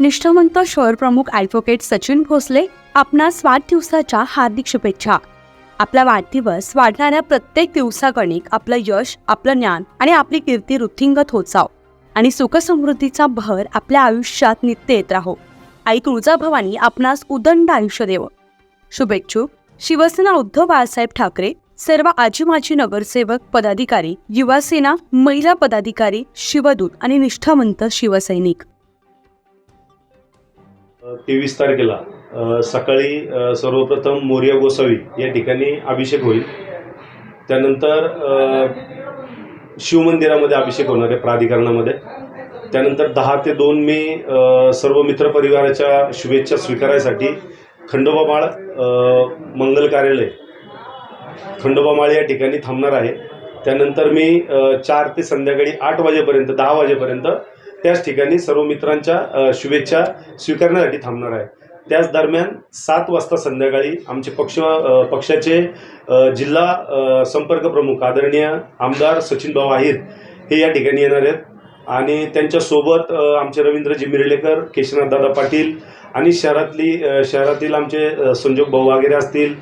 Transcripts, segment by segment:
निष्ठावंत शहर प्रमुख ॲडव्होकेट सचिन भोसले आपणास वाढदिवसाच्या हार्दिक शुभेच्छा. आपला वाढदिवस वाढणाऱ्या प्रत्येक दिवसागणिक आपलं यश आपलं ज्ञान आणि आपली कीर्ती वृद्धिंगत होत जाव आणि सुखसमृद्धीचा भर आपल्या आयुष्यात नित्य येत राहो. आई तुळजाभवानी आपणास उदंड आयुष्य देव. शुभेच्छुक शिवसेना उद्धव बाळासाहेब ठाकरे सर्व आजी माजी नगरसेवक पदाधिकारी युवासेना महिला पदाधिकारी शिवदूत आणि निष्ठावंत शिवसैनिक. तेवीस तारखेला सकाळी सर्वप्रथम मोर्या गोसावी या ठिकाणी अभिषेक होईल. त्यानंतर शिवमंदिरामध्ये अभिषेक होणार आहे प्राधिकरणामध्ये. त्यानंतर दहा ते दोन मे सर्व सर्व मित्रपरिवाराच्या शुभेच्छा स्वीकारायसाठी खंडोबामाळ माळ मंगल कार्यालय खंडोबामाळ या ठिकाणी थांबणार आहे. त्यानंतर मी चार ते संध्याकाळी आठ वाजेपर्यंत दहा वाजेपर्यंत त्याच ठिकाणी सर्व मित्रांच्या शुभेच्छा स्वीकारण्यासाठी थांबणार आहे. त्याच दरम्यान सात वाजता संध्याकाळी आमचे पक्ष पक्षाचे जिल्हा संपर्क प्रमुख आदरणीय आमदार सचिन भाऊ आहिर हे या ठिकाणी येणार आहेत. आणि त्यांच्यासोबत आमचे रवींद्र जिमिरेलेकर केशनाथदादा पाटील आणि शहरातली शहरातील आमचे संजोग भाऊ वगैरे असतील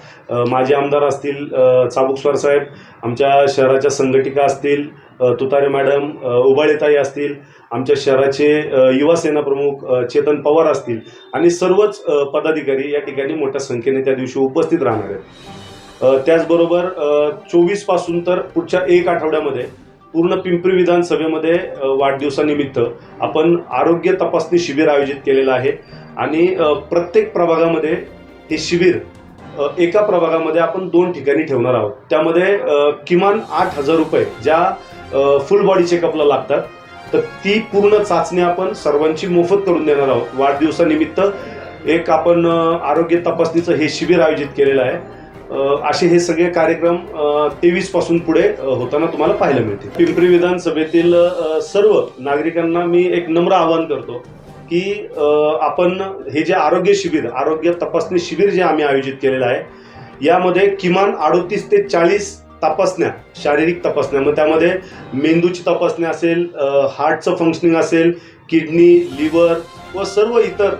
माजी आमदार असतील चाबुकस्वार साहेब आमच्या शहराच्या संघटिका असतील तुतारे मॅडम उबाळेताई असतील आमच्या शहराचे युवा सेना प्रमुख चेतन पवार असतील आणि सर्वच पदाधिकारी या ठिकाणी मोठ्या संख्येने त्या दिवशी उपस्थित राहणार आहेत. त्याचबरोबर चोवीसपासून तर पुढच्या एक आठवड्यामध्ये पूर्ण पिंपरी विधानसभेमध्ये वाढदिवसानिमित्त आपण आरोग्य तपासणी शिबिर आयोजित केलेलं आहे. आणि प्रत्येक प्रभागामध्ये हे शिबिर एका प्रभागामध्ये आपण दोन ठिकाणी ठेवणार आहोत. त्यामध्ये किमान आठ हजार रुपये ज्या फुल बॉडी चेकअपला लागतात तर ती पूर्ण चाचणी आपण सर्वांची मोफत करून देणार आहोत. वाढदिवसानिमित्त एक आपण आरोग्य तपासणीचं हे शिबिर आयोजित केलेलं आहे. असे हे सगळे कार्यक्रम तेवीसपासून पुढे होताना तुम्हाला पाहायला मिळतील. पिंपरी विधानसभेतील सर्व नागरिकांना मी एक नम्र आवाहन करतो की आपण हे जे आरोग्य शिबिर आरोग्य तपासणी शिबिर जे आम्ही आयोजित केलेलं आहे यामध्ये किमान अडोतीस ते चाळीस तपासण्या शारीरिक तपासण्या मग त्यामध्ये मेंदूची तपासणी असेल हार्टचं फंक्शनिंग असेल किडनी लिव्हर व सर्व इतर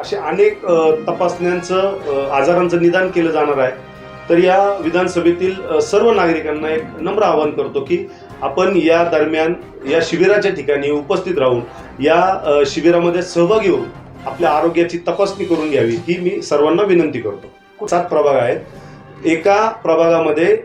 असे अनेक तपासण्यांचं आजारांचं निदान केलं जाणार आहे. तर या विधानसभेतील सर्व नागरिकांना एक नम्र आवाहन करतो की आपण या दरम्यान या शिबिराच्या ठिकाणी उपस्थित राहून या शिबिरामध्ये सहभागी होऊन आपल्या आरोग्याची तपासणी करून घ्यावी ही मी सर्वांना विनंती करतो. सात प्रभाग आहेत. एका प्रभागामध्ये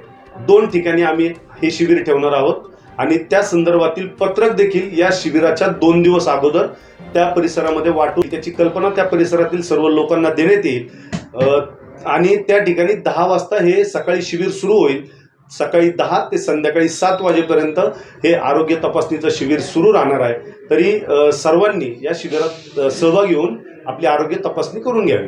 दोन ठिकाणी आम्ही हे शिबिर ठेवणार आहोत आणि त्या संदर्भातील पत्रक देखील या शिबिराच्या दोन दिवस अगोदर त्या परिसरामध्ये वाटून त्याची कल्पना त्या परिसरातील सर्व लोकांना देण्यात येईल. आणि त्या ठिकाणी दहा वाजता हे सकाळी शिबिर सुरू होईल. सकाळी दहा ते संध्याकाळी सात वाजेपर्यंत हे आरोग्य तपासणीचं शिबिर सुरू राहणार आहे. तरी सर्वांनी या शिबिरात सहभागी होऊन आपली आरोग्य तपासणी करून घ्यावी.